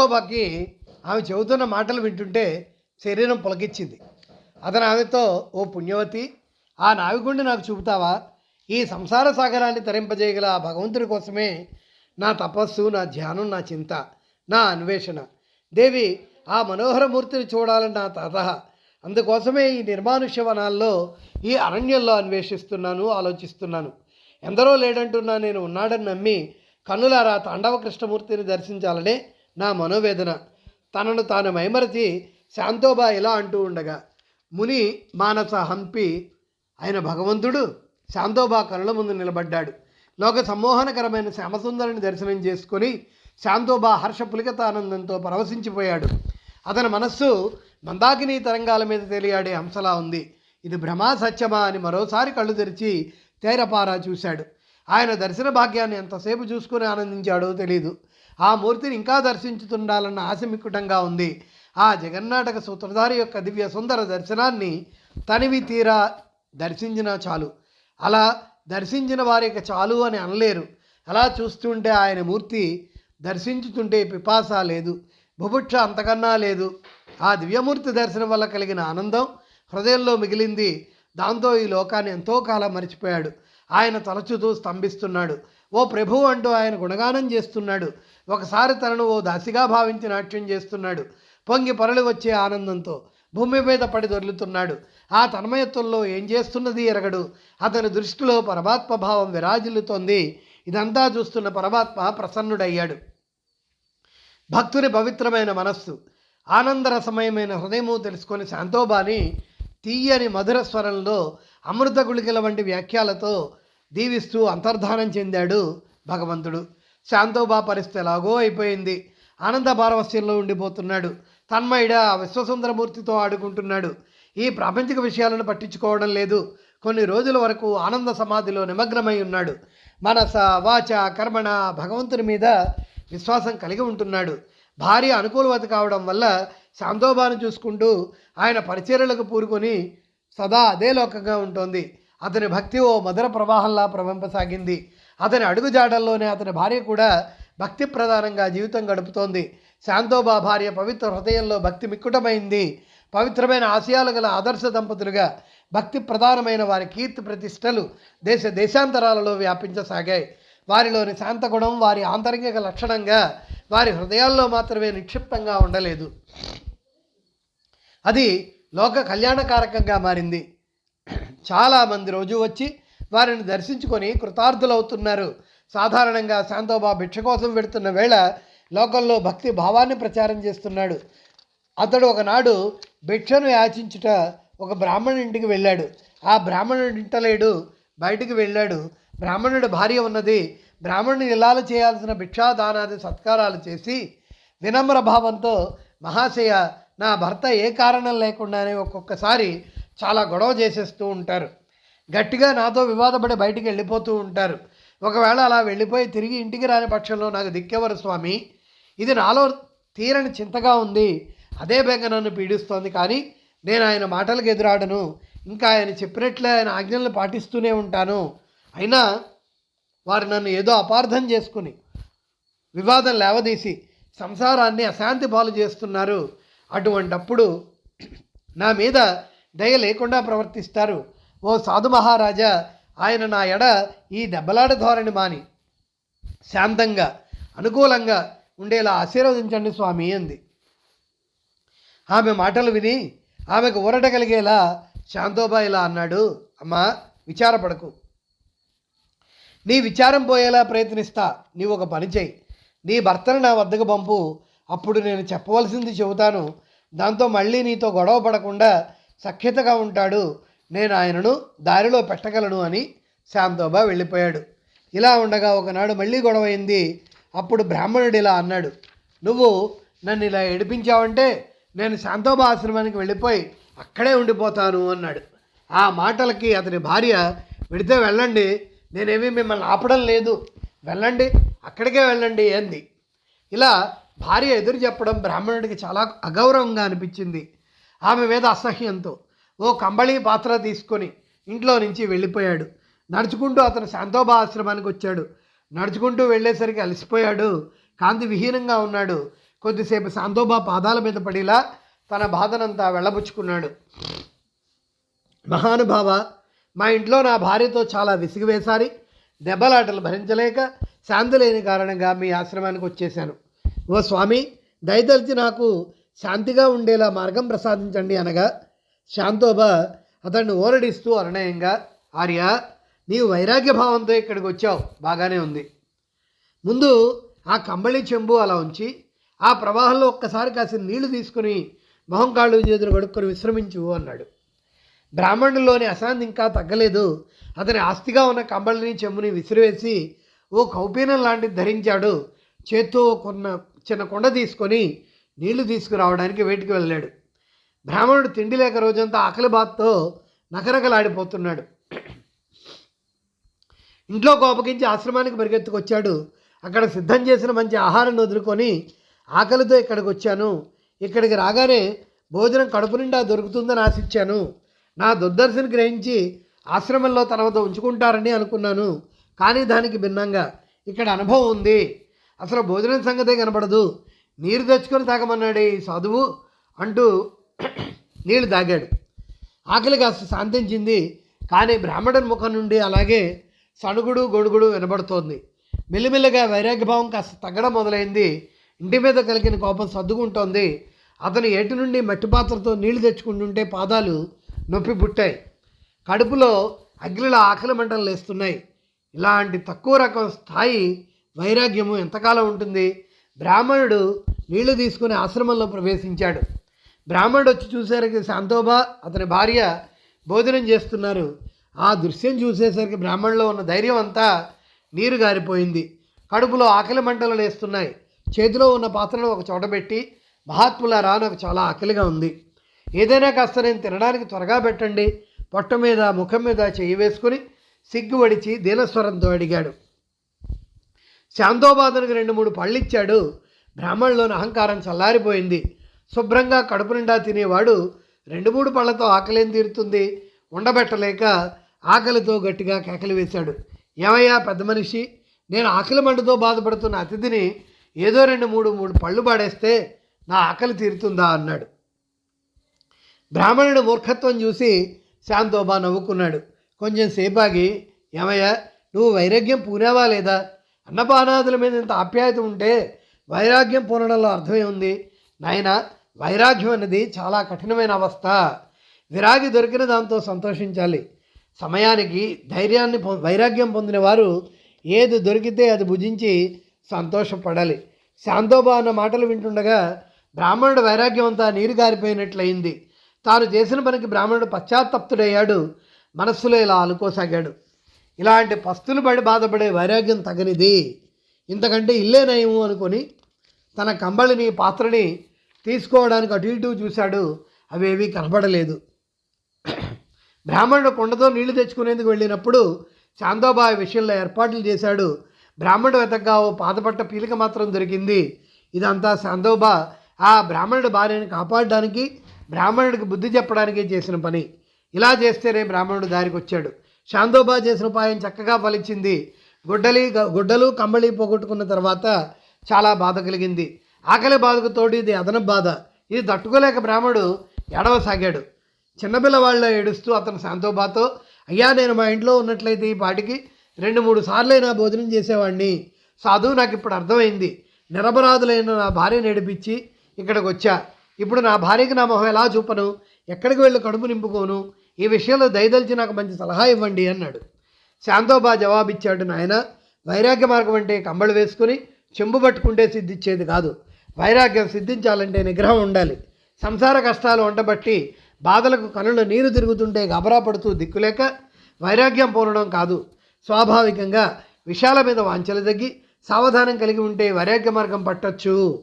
శాంతోబాకి ఆమె చెబుతున్న మాటలు వింటుంటే శరీరం పులకిచ్చింది అతను ఆమెతో ఓ పుణ్యవతి ఆ నావికుండి నాకు చూపుతావా? ఈ సంసార సాగరాన్ని తరింపజేయగల ఆ భగవంతుడి కోసమే నా తపస్సు నా ధ్యానం నా చింత నా అన్వేషణ. దేవి ఆ మనోహర మూర్తిని చూడాలని నా తాత. అందుకోసమే ఈ నిర్మానుష్య వనాల్లో ఈ అరణ్యంలో అన్వేషిస్తున్నాను ఆలోచిస్తున్నాను. ఎందరో లేడంటున్నా నేను ఉన్నాడని నమ్మి కన్నులారా తాండవ కృష్ణమూర్తిని దర్శించాలనే నా మనోవేదన. తనను తాను మైమరచి శాంతోబా ఇలా అంటూ ఉండగా ముని మానస హంపి ఆయన భగవంతుడు శాంతోబా కనుల ముందు నిలబడ్డాడు. లోక సమ్మోహనకరమైన శ్యామసుందరిని దర్శనం చేసుకొని శాంతోబా హర్ష పులికత ఆనందంతో పరవశించిపోయాడు. అతని మనస్సు మందాకిని తరంగాల మీద తేలియాడే హంసలా ఉంది. ఇది భ్రమా సత్యమా అని మరోసారి కళ్ళు తెరిచి తేరపారా చూశాడు. ఆయన దర్శన భాగ్యాన్ని ఎంతసేపు చూసుకుని ఆనందించాడో తెలియదు ఆ మూర్తిని ఇంకా దర్శించుతుండాలన్న ఆశ మిక్కుటంగా ఉంది. ఆ జగన్నాటక సూత్రధారి యొక్క దివ్య సుందర దర్శనాన్ని తనివి తీరా దర్శించినా చాలు. అలా దర్శించిన వారికి చాలు అని అనలేరు. అలా చూస్తుంటే ఆయన మూర్తి దర్శించుతుంటే పిపాస లేదు. బుభుక్ష అంతకన్నా లేదు. ఆ దివ్యమూర్తి దర్శనం వల్ల కలిగిన ఆనందం హృదయంలో మిగిలింది. దాంతో ఈ లోకాన్ని ఎంతో కాలం మర్చిపోయాడు. ఆయన తలచుతూ స్తంభిస్తున్నాడు. ఓ ప్రభు అంటూ ఆయన గుణగానం చేస్తున్నాడు. ఒకసారి తనను ఓ దాసిగా భావించి నాట్యం చేస్తున్నాడు. పొంగి పొరలు వచ్చే ఆనందంతో భూమి మీద పడి దొర్లుతున్నాడు. ఆ తన్మయత్వంలో ఏం చేస్తున్నది ఎరగడు. అతని దృష్టిలో పరమాత్మ భావం విరాజిల్లుతోంది. ఇదంతా చూస్తున్న పరమాత్మ ప్రసన్నుడయ్యాడు. భక్తుని పవిత్రమైన మనస్సు ఆనందరసమయమైన హృదయము తెలుసుకొని శాంతోబాని తీయని మధుర స్వరంలో అమృత గుళికల వంటి వ్యాఖ్యలతో దీవిస్తూ అంతర్ధానం చెందాడు భగవంతుడు. శాంతోబా పరిస్థితి ఎలాగో అయిపోయింది. ఆనంద పారవస్యంలో ఉండిపోతున్నాడు. తన్మయుడ విశ్వసుందరమూర్తితో ఆడుకుంటున్నాడు. ఈ ప్రాపంచిక విషయాలను పట్టించుకోవడం లేదు. కొన్ని రోజుల వరకు ఆనంద సమాధిలో నిమగ్నమై ఉన్నాడు. మనస వాచ కర్మణ భగవంతుని మీద విశ్వాసం కలిగి ఉంటున్నాడు. భార్య అనుకూలవత కావడం వల్ల శాంతోబాను చూసుకుంటూ ఆయన పరిచర్యలకు పూరుకొని సదా అదే లోకంగా ఉంటుంది. అతని భక్తి ఓ మధుర ప్రవాహంలా ప్రవహింపసాగింది. అతని అడుగుజాడల్లోనే అతని భార్య కూడా భక్తి ప్రధానంగా జీవితం గడుపుతోంది. శాంతోబా భార్య పవిత్ర హృదయంలో భక్తి మిక్కుటమైంది. పవిత్రమైన ఆశయాలు గల ఆదర్శ దంపతులుగా భక్తి ప్రధానమైన వారి కీర్తి ప్రతిష్టలు దేశ దేశాంతరాలలో వ్యాపించసాగాయి. వారిలోని శాంతగుణం వారి ఆంతరంగిక లక్షణంగా వారి హృదయాల్లో మాత్రమే నిక్షిప్తంగా ఉండలేదు. అది లోక కళ్యాణకారకంగా మారింది. చాలామంది రోజు వచ్చి వారిని దర్శించుకొని కృతార్థులవుతున్నారు. సాధారణంగా శాంతోబా భిక్ష కోసం వెడుతున్న వేళ లోకంలో భక్తి భావాన్ని ప్రచారం చేస్తున్నాడు. అతడు ఒకనాడు భిక్షను యాచించుట ఒక బ్రాహ్మణుడింటికి వెళ్ళాడు. ఆ బ్రాహ్మణుడి ఇంటలేడు బయటికి వెళ్ళాడు. బ్రాహ్మణుడి భార్య ఉన్నది. బ్రాహ్మణుని ఇల్లాలు చేయాల్సిన భిక్షాదానాది సత్కారాలు చేసి వినమ్ర భావంతో మహాశయ నా భర్త ఏ కారణం లేకుండానే ఒక్కొక్కసారి చాలా గొడవ చేసేస్తూ ఉంటారు. గట్టిగా నాతో వివాదపడి బయటికి వెళ్ళిపోతూ ఉంటారు. ఒకవేళ అలా వెళ్ళిపోయి తిరిగి ఇంటికి రాని పక్షంలో నాకు దిక్కెవరు స్వామి. ఇది నాలో తీరని చింతగా ఉంది. అదే బెంగ నన్ను పీడిస్తోంది కానీ నేను ఆయన మాటలకు ఎదురాడను. ఇంకా ఆయన చెప్పినట్లే ఆయన ఆజ్ఞలను పాటిస్తూనే ఉంటాను. అయినా వారు నన్ను ఏదో అపార్థం చేసుకుని వివాదం లేవదీసి సంసారాన్ని అశాంతి పాలు చేస్తున్నారు. అటువంటప్పుడు నా మీద దయ లేకుండా ప్రవర్తిస్తారు. ఓ సాధు మహారాజా ఆయన నా ఎడ ఈ దెబ్బలాట ధోరణి మాని. శాంతంగా అనుకూలంగా ఉండేలా ఆశీర్వదించండి స్వామి అంది. ఆమె మాటలు విని ఆమెకు ఊరట కలిగేలా శాంతోబా ఇలా అన్నాడు అమ్మా విచారపడకు. నీ విచారం పోయేలా ప్రయత్నిస్తా నీవు ఒక పని చేయి. నీ భర్తను నా వద్దకు పంపు అప్పుడు నేను చెప్పవలసింది చెబుతాను. దాంతో మళ్ళీ నీతో గొడవ పడకుండా సఖ్యతగా ఉంటాడు నేను ఆయనను దారిలో పెట్టగలను అని శాంతోబా వెళ్ళిపోయాడు. ఇలా ఉండగా ఒకనాడు మళ్ళీ గొడవ అయింది అప్పుడు బ్రాహ్మణుడు ఇలా అన్నాడు నువ్వు నన్ను ఇలా ఏడిపించావంటే నేను శాంతోబా ఆశ్రమానికి వెళ్ళిపోయి అక్కడే ఉండిపోతాను అన్నాడు. ఆ మాటలకి అతని భార్య విడితే వెళ్ళండి నేనేమీ మిమ్మల్ని ఆపడం లేదు. వెళ్ళండి అక్కడికే వెళ్ళండి అంది. ఇలా భార్య ఎదురు చెప్పడం బ్రాహ్మణుడికి చాలా అగౌరవంగా అనిపించింది. ఆమె మీద అసహ్యంతో ఓ కంబళి పాత్ర తీసుకొని ఇంట్లో నుంచి వెళ్ళిపోయాడు. నడుచుకుంటూ అతను శాంతోబా ఆశ్రమానికి వచ్చాడు. నడుచుకుంటూ వెళ్ళేసరికి అలసిపోయాడు. కాంతి విహీనంగా ఉన్నాడు. కొద్దిసేపు శాంతోబా పాదాల మీద పడేలా తన బాధనంతా వెళ్ళబుచ్చుకున్నాడు. మహానుభావ మా ఇంట్లో నా భార్యతో చాలా విసిగివేసారి దెబ్బలాటలు భరించలేక శాంతి లేని కారణంగా మీ ఆశ్రమానికి వచ్చేశాను. ఓ స్వామి దయతలిచి నాకు శాంతిగా ఉండేలా మార్గం ప్రసాదించండి అనగా శాంతోబా అతన్ని ఓరడిస్తూ అరణయంగా ఆర్య నీవు వైరాగ్య భావంతో ఇక్కడికి వచ్చావు. బాగానే ఉంది. ముందు ఆ కంబళి చెంబు అలా ఉంచి ఆ ప్రవాహంలో ఒక్కసారి కాసిన నీళ్ళు తీసుకుని మొహం కాళ్ళు చేతులు కడుక్కొని విశ్రమించు అన్నాడు. బ్రాహ్మణుల్లోని అశాంతి ఇంకా తగ్గలేదు. అతని ఆస్తిగా ఉన్న కంబళిని చెంబుని విసిరివేసి ఓ కౌపీనం లాంటిది ధరించాడు. చేత్తో కొన్న చిన్న కొండ తీసుకొని నీళ్ళు తీసుకురావడానికి వేటికి వెళ్ళాడు. బ్రాహ్మణుడు తిండి లేక రోజంతా ఆకలి బాధతో నకరకలాడిపోతున్నాడు. ఇంట్లో కోపగించి ఆశ్రమానికి పరిగెత్తుకొచ్చాడు. అక్కడ సిద్ధం చేసిన మంచి ఆహారాన్ని వదులుకొని ఆకలితో ఇక్కడికి వచ్చాను ఇక్కడికి రాగానే భోజనం కడుపు నిండా దొరుకుతుందని ఆశించాను. నా దుర్దర్శని గ్రహించి ఆశ్రమంలో తన వద్ద ఉంచుకుంటారని అనుకున్నాను. కానీ దానికి భిన్నంగా ఇక్కడ అనుభవం ఉంది. అసలు భోజనం సంగతే కనపడదు నీరు తెచ్చుకొని తాగమన్నాడు ఈ సాధువు అంటూ నీళ్ళు తాగాడు. ఆకలి కాస్త శాంతించింది కానీ బ్రాహ్మణుని ముఖం నుండి అలాగే సణుగుడు గొడుగుడు వినబడుతోంది. మెల్లిమెల్లిగా వైరాగ్యభావం కాస్త తగ్గడం మొదలైంది. ఇంటి మీద కలిగిన కోపం సర్దుకుంటోంది. అతను ఏటి నుండి మట్టి పాత్రతో నీళ్ళు తెచ్చుకుంటుంటే పాదాలు నొప్పి పుట్టాయి. కడుపులో అగ్నిల ఆకలి మంటలు లేస్తున్నాయి. ఇలాంటి తక్కువ రకం స్థాయి వైరాగ్యము ఎంతకాలం ఉంటుంది? బ్రాహ్మణుడు నీళ్ళు తీసుకుని ఆశ్రమంలో ప్రవేశించాడు. బ్రాహ్మణుడు వచ్చి చూసేసరికి శాంతోబా అతని భార్య భోజనం చేస్తున్నారు. ఆ దృశ్యం చూసేసరికి బ్రాహ్మణులో ఉన్న ధైర్యం అంతా నీరు గారిపోయింది. కడుపులో ఆకలి మంటలు లేస్తున్నాయి. చేతిలో ఉన్న పాత్రను ఒక చోట పెట్టి మహాత్ములారా నాకు చాలా ఆకలిగా ఉంది. ఏదైనా కాస్త నేను తినడానికి త్వరగా పెట్టండి. పొట్ట మీద ముఖం మీద చెయ్యి వేసుకుని సిగ్గు వడిచి దీనస్వరంతో అడిగాడు. శాంతోబాధనకు రెండు మూడు పళ్ళిచ్చాడు. బ్రాహ్మణులోని అహంకారం చల్లారిపోయింది. శుభ్రంగా కడుపు నిండా తినేవాడు రెండు మూడు పళ్ళతో ఆకలేం తీరుతుంది? ఉండబెట్టలేక ఆకలితో గట్టిగా కేకలు వేశాడు. ఏమయ్యా పెద్ద మనిషి? నేను ఆకలి మండుతో బాధపడుతున్న అతిథిని ఏదో రెండు మూడు మూడు పళ్ళు పాడేస్తే నా ఆకలి తీరుతుందా అన్నాడు. బ్రాహ్మణుడు మూర్ఖత్వం చూసి శాంతోబా నవ్వుకున్నాడు. కొంచెం సేపాగి ఏమయ్యా నువ్వు వైరాగ్యం పూనేవా లేదా? అన్నపానాదుల మీద ఇంత ఆప్యాయత ఉంటే వైరాగ్యం పూనడంలో అర్థమే ఉంది నాయనా వైరాగ్యం అనేది చాలా కఠినమైన అవస్థ. విరాగి దొరికిన దాంతో సంతోషించాలి. సమయానికి ధైర్యాన్ని పొ వైరాగ్యం పొందిన వారు ఏది దొరికితే అది భుజించి సంతోషపడాలి. శాంతోబా అన్న మాటలు వింటుండగా బ్రాహ్మణుడు వైరాగ్యం అంతా నీరు గారిపోయినట్లయింది. తాను చేసిన పనికి బ్రాహ్మణుడు పశ్చాత్తప్తుడయ్యాడు. మనస్సులో ఇలా అనుకోసాగాడు ఇలాంటి పస్తులు పడి బాధపడే వైరాగ్యం తగనిది. ఇంతకంటే ఇల్లే నయము అనుకొని తన కంబళిని పాత్రని తీసుకోవడానికి అటు ఇటు చూశాడు అవేవి కనపడలేదు బ్రాహ్మణుడు కొండతో నీళ్ళు తెచ్చుకునేందుకు వెళ్ళినప్పుడు చాందోబాయ్ విషయంలో ఏర్పాట్లు చేశాడు. బ్రాహ్మణుడు వెతగ్గా ఓ పాతపట్ట పీలిక మాత్రం దొరికింది. ఇదంతా శాందోబా ఆ బ్రాహ్మణుడి భార్యను కాపాడడానికి బ్రాహ్మణుడికి బుద్ధి చెప్పడానికి చేసిన పని. ఇలా చేస్తేనే బ్రాహ్మణుడు దారికి వచ్చాడు. శాందోబా చేసిన ఉపాయం చక్కగా ఫలించింది. గుడ్డలి గుడ్డలు కమ్మళి పోగొట్టుకున్న తర్వాత చాలా బాధ కలిగింది. ఆకలి బాధకు తోడు ఇది అదన బాధ. ఇది తట్టుకోలేక బ్రాహ్మడు ఎడవసాగాడు చిన్నపిల్లవాళ్ళ ఏడుస్తూ అతను శాంతోబాతో అయ్యా నేను మా ఇంట్లో ఉన్నట్లయితే ఈ పాటికి రెండు మూడు సార్లైనా భోజనం చేసేవాడిని సాధువు నాకు ఇప్పుడు అర్థమైంది. నిరపరాధులైన నా భార్య ఏడిపించి ఇక్కడికి వచ్చా. ఇప్పుడు నా భార్యకి నా మొహం ఎలా చూపను? ఎక్కడికి వెళ్ళి కడుపు నింపుకోను? ఈ విషయంలో దయదలిచి నాకు మంచి సలహా ఇవ్వండి అన్నాడు. శాంతోబా జవాబిచ్చాడు నాయన వైరాగ్య మార్గం అంటే కంబళి వేసుకుని చెంబు పట్టుకుంటే సిద్ధిచ్చేది కాదు. వైరాగ్యం సిద్ధించాలంటే నిగ్రహం ఉండాలి. సంసార కష్టాలు వంటబట్టి బాధలకు కనులు నీరు తిరుగుతుంటే గబరా పడుతూ దిక్కులేక వైరాగ్యం పోలడం కాదు. స్వాభావికంగా విషయాల మీద వాంఛలు తగ్గి సావధానం కలిగి ఉంటే వైరాగ్య మార్గం పట్టొచ్చు.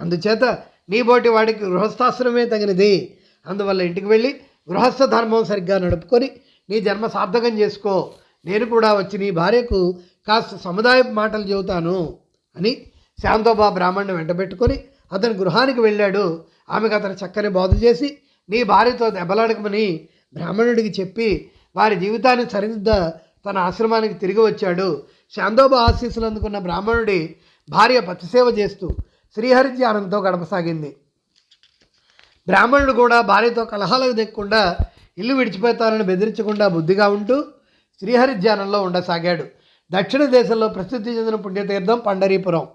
అందుచేత నీ బోటి వాడికి గృహస్థాశ్రమే తగినది. అందువల్ల ఇంటికి వెళ్ళి గృహస్థ ధర్మం సరిగ్గా నడుపుకొని నీ జన్మ సార్థకం చేసుకో. నేను కూడా వచ్చి నీ భార్యకు కాస్త సముదాయ మాటలు చెబుతాను అని శాంతోబా బ్రాహ్మణ్ణి వెంటబెట్టుకొని అతని గృహానికి వెళ్ళాడు. ఆమెకు అతను చక్కని బోధ చేసి నీ భార్యతో దెబ్బలాడకమని బ్రాహ్మణుడికి చెప్పి వారి జీవితాన్ని సరిదిద్ద తన ఆశ్రమానికి తిరిగి వచ్చాడు. శాంతోబా ఆశీస్సులు అందుకున్న బ్రాహ్మణుడి భార్య పతిసేవ చేస్తూ శ్రీహరి ధ్యానంతో గడపసాగింది. బ్రాహ్మణుడు కూడా భార్యతో కలహాలకు దిక్కకుండా ఇల్లు విడిచిపోతానని బెదిరించకుండా బుద్ధిగా ఉంటూ శ్రీహరి ధ్యానంలో ఉండసాగాడు. దక్షిణ దేశంలో ప్రసిద్ధి చెందిన పుణ్యతీర్థం పండరీపురం.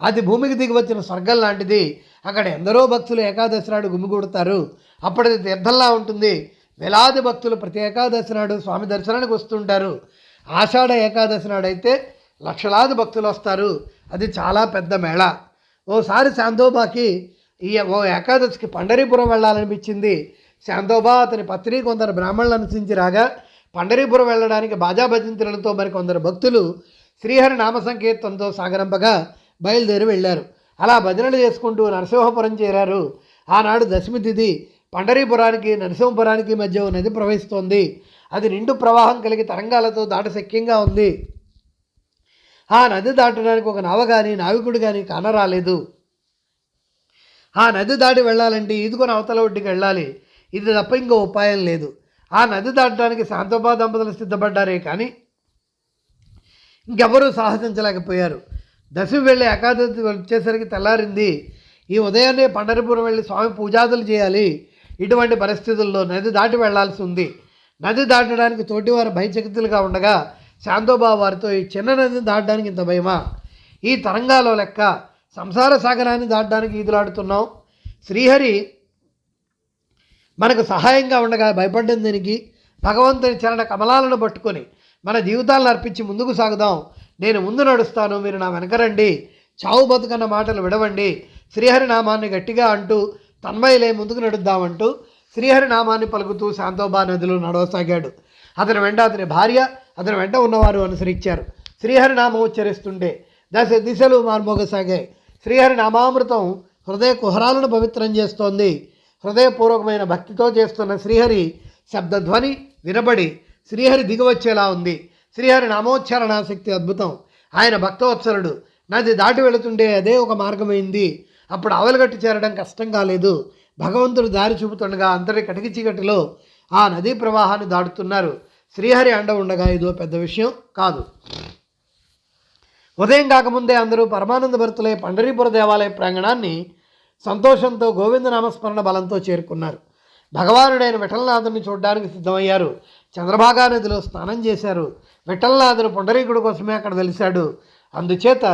అది భూమికి దిగి వచ్చిన స్వర్గం లాంటిది. అక్కడ ఎందరో భక్తులు ఏకాదశి నాడు గుమ్మిగూడతారు అప్పటిది తీర్థంలా ఉంటుంది. వేలాది భక్తులు ప్రతి ఏకాదశి నాడు స్వామి దర్శనానికి వస్తుంటారు. ఆషాఢ ఏకాదశి నాడు అయితే లక్షలాది భక్తులు వస్తారు. అది చాలా పెద్ద మేళ. ఓసారి శాంతోబాకి ఈ ఓ ఏకాదశికి పండరీపురం వెళ్ళాలనిపించింది. శాంతోబా అతని పత్ని కొందరు బ్రాహ్మణులు అనుసరించి రాగా పండరీపురం వెళ్ళడానికి బాజా భజంతులతో మరి కొందరు భక్తులు శ్రీహరి నామ సంకీర్తనతో సాగరంపగా బయలుదేరి వెళ్ళారు. అలా భజనలు చేసుకుంటూ నరసింహపురం చేరారు. ఆనాడు దశమి తిథి పండరీపురానికి నరసింహపురానికి మధ్య నది ప్రవహిస్తోంది. అది నిండు ప్రవాహం కలిగి తరంగాలతో దాటశక్యంగా ఉంది. ఆ నది దాటడానికి ఒక నావ కానీ నావికుడు కానీ కానరాలేదు ఆ నది దాటి వెళ్ళాలంటే ఈదుకొని అవతల ఒడ్డుకి వెళ్ళాలి. ఇది తప్ప ఇంకో ఉపాయం లేదు. ఆ నది దాటడానికి శాంతోబా దంపతులు సిద్ధపడ్డారే కానీ ఇంకెవరూ సాహసించలేకపోయారు. దశమి వెళ్ళి ఏకాదశి వచ్చేసరికి తెల్లారింది. ఈ ఉదయాన్నే పండరపురం వెళ్ళి స్వామి పూజాదులు చేయాలి. ఇటువంటి పరిస్థితుల్లో నది దాటి వెళ్ళాల్సి ఉంది. నది దాటడానికి తోటివారు భయచకితులుగా ఉండగా శాంతోబా వారితో ఈ చిన్న నదిని దాటడానికి ఇంత భయమా? ఈ తరంగాలో లెక్క సంసార సాగరాన్ని దాటడానికి ఈదులాడుతున్నాం. శ్రీహరి మనకు సహాయంగా ఉండగా భయపడ్డం దీనికి? భగవంతుని చరణ కమలాలను పట్టుకొని మన జీవితాలను అర్పించి ముందుకు సాగుదాం. నేను ముందు నడుస్తాను మీరు నా వెనకరండి చావు బతుకన్న మాటలు విడవండి. శ్రీహరి నామాన్ని గట్టిగా అంటూ తన్మయలే ముందుకు నడుద్దామంటూ శ్రీహరి నామాన్ని పలుకుతూ శాంతోబా నదిలో నడవసాగాడు. అతని వెంట అతని భార్య అతని వెంట ఉన్నవారు అనుసరించారు. శ్రీహరి నామం ఉచ్చరిస్తుంటే దశ దిశలు మార్మోగసాగాయి. శ్రీహరి నామామృతం హృదయ కుహరాలను పవిత్రం చేస్తోంది. హృదయపూర్వకమైన భక్తితో చేస్తున్న శ్రీహరి శబ్దధ్వని వినబడి శ్రీహరి దిగవచ్చేలా ఉంది. శ్రీహరి నామోచ్చారణ శక్తి అద్భుతం. ఆయన భక్తవత్సరుడు. నది దాటి వెళుతుంటే అదే ఒక మార్గమైంది. అప్పుడు అవలగట్టు చేరడం కష్టం కాలేదు. భగవంతుడు దారి చూపుతుండగా అంతటి కటికి చీకటిలో ఆ నదీ ప్రవాహాన్ని దాటుతున్నారు. శ్రీహరి అండ ఉండగా ఇదో పెద్ద విషయం కాదు. ఉదయం కాకముందే అందరూ పరమానంద భరతులే పండరీపుర దేవాలయ ప్రాంగణాన్ని సంతోషంతో గోవింద నామస్మరణ బలంతో చేరుకున్నారు. భగవానుడైన విఠలనాథుని చూడడానికి సిద్ధమయ్యారు. చంద్రభాగా నదిలో స్నానం చేశారు. విఠలనాథుడు పుండరీకుడు కోసమే అక్కడ వెలిశాడు. అందుచేత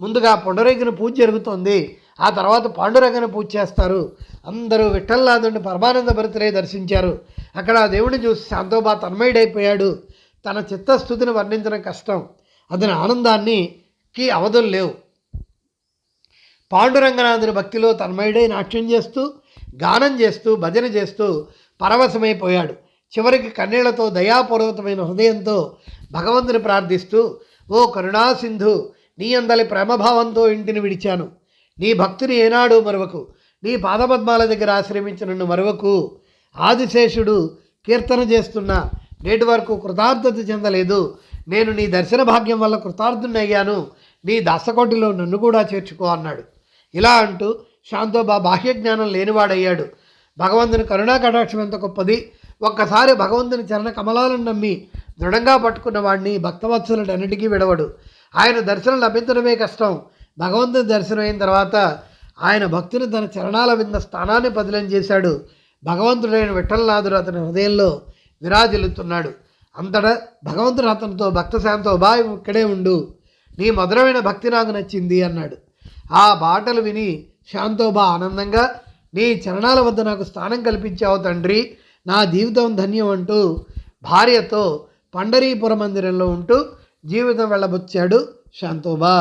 ముందుగా పుండరీకుని పూజ జరుగుతోంది. ఆ తర్వాత పాండురంగని పూజ చేస్తారు. అందరూ విఠలనాథుడిని పరమానంద భరితులై దర్శించారు. అక్కడ ఆ దేవుడిని చూసి శాంతోబా తన్మయుడైపోయాడు. తన చిత్తస్థుతిని వర్ణించడం కష్టం. అతని ఆనందాన్ని కి అవధులు లేవు. పాండురంగనాథుని భక్తిలో తన్మయుడై నాట్యం చేస్తూ గానం చేస్తూ భజన చేస్తూ పరవశమైపోయాడు. చివరికి కన్నీళ్ళతో దయాపూర్వకమైన హృదయంతో భగవంతుని ప్రార్థిస్తూ ఓ కరుణాసింధు నీ అందలి ప్రేమభావంతో ఇంటిని విడిచాను. నీ భక్తిని ఏనాడు మరవకు నీ పాదపద్మాల దగ్గర ఆశ్రమించిన నన్ను మరవకు ఆదిశేషుడు కీర్తన చేస్తున్న నేటి వరకు కృతార్థత చెందలేదు. నేను నీ దర్శన భాగ్యం వల్ల కృతార్థున్నయ్యాను నీ దాసకోటిలో నన్ను కూడా చేర్చుకో అన్నాడు. ఇలా అంటూ శాంతోబా బాహ్య జ్ఞానం లేనివాడయ్యాడు. భగవంతుని కరుణా కటాక్షం ఎంత గొప్పది! ఒక్కసారి భగవంతుని చరణ కమలాలను నమ్మి దృఢంగా పట్టుకున్న వాడిని భక్తవత్సలుడు అన్నిటికీ విడవడు. ఆయన దర్శనం లభించడమే కష్టం. భగవంతుని దర్శనం అయిన తర్వాత ఆయన భక్తుని తన చరణాల వింద స్థానాన్ని పదిలం చేశాడు. భగవంతుడైన విఠలనాథుడు అతని హృదయంలో విరాజిల్లుతున్నాడు. అంతటా భగవంతుడు అతనితో భక్త శాంతో ఇక్కడే ఉండు. నీ మధురమైన భక్తి నాకు నచ్చింది అన్నాడు. ఆ బాటలు విని శాంతోబా ఆనందంగా నీ చరణాల వద్ద నాకు స్థానం కల్పించావు తండ్రి. నా జీవితం ధన్యం అంటూ భార్యతో పండరీపుర మందిరంలో ఉంటూ జీవితం వెళ్ళబొచ్చాడు శాంతోబా.